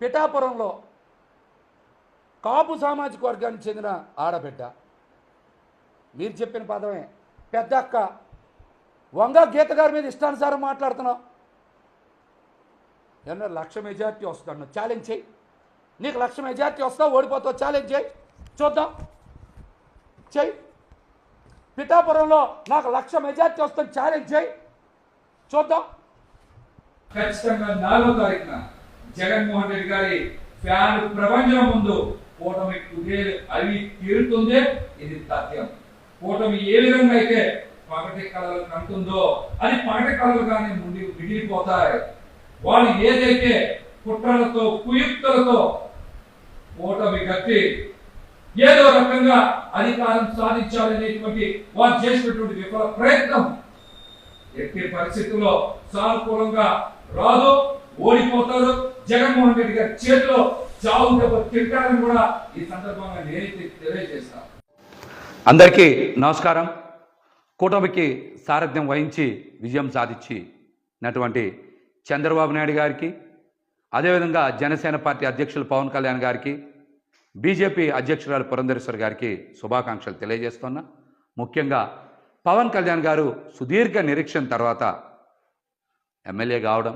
పిఠాపురంలో కాపు సామాజిక వర్గానికి చెందిన ఆడబిడ్డ. మీరు చెప్పిన పదమే. పెద్ద అక్క వంగ గీత గారి మీద ఇష్టానుసారం మాట్లాడుతున్నావు. ఏమన్నా లక్ష మెజార్టీ వస్తాను ఛాలెంజ్ చేయి. నీకు లక్ష మెజార్టీ వస్తావు ఓడిపోతావు ఛాలెంజ్ చేయి. చూద్దాం. చెయ్యి పిఠాపురంలో నాకు లక్ష మెజార్టీ వస్తుంది ఛాలెంజ్ చేయి. చూద్దాం. ఖచ్చితంగా నాలుగో తారీఖున జగన్మోహన్ రెడ్డి గారి ఫ్యాన్ ప్రపంచం ముందు కూటమి కుదేలు అవి తీరుతుందే ఇది తథ్యం కూటమి ఏ విధంగా అయితే పగటి కళలు కంటుందో అది పగటి కళలుగానే ముందు మిగిలిపోతాయి. వాళ్ళు ఏదైతే కుట్రలతో కుయుక్తులతో కూటమి కట్టి ఏదో రకంగా అధికారం సాధించాలనేటువంటి వారు చేసినటువంటి విఫల ప్రయత్నం ఎట్టి పరిస్థితుల్లో సానుకూలంగా రాదు ఓడిపోతారు. జగన్మోహన్ రెడ్డి గారి చేతిలో చావు దెబ్బ తింటారని కూడా ఈ సందర్భంగా నేనైతే తెలియజేస్తాను అందరికీ నమస్కారం. కూటమికి సారథ్యం వహించి విజయం సాధించినటువంటి చంద్రబాబు నాయుడు గారికి అదేవిధంగా జనసేన పార్టీ అధ్యక్షులు పవన్ కళ్యాణ్ గారికి బీజేపీ అధ్యక్షురాలు పురంధరేశ్వర్ గారికి శుభాకాంక్షలు తెలియజేస్తున్నా. ముఖ్యంగా పవన్ కళ్యాణ్ గారు సుదీర్ఘ నిరీక్షణ తర్వాత ఎమ్మెల్యే కావడం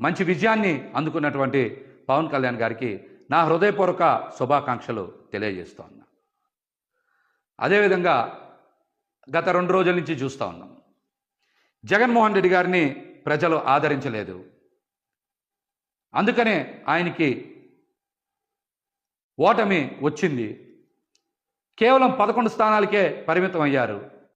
మంచి విజయాన్ని అందుకున్నటువంటి పవన్ కళ్యాణ్ గారికి నా హృదయపూర్వక శుభాకాంక్షలు తెలియజేస్తున్నా అదేవిధంగా గత రెండు రోజుల నుంచి చూస్తూ ఉన్నాం. జగన్మోహన్ రెడ్డి గారిని ప్రజలు ఆదరించలేదు. అందుకనే ఆయనకి ఓటమి వచ్చింది. కేవలం పదకొండు స్థానాలకే పరిమితం అయ్యారు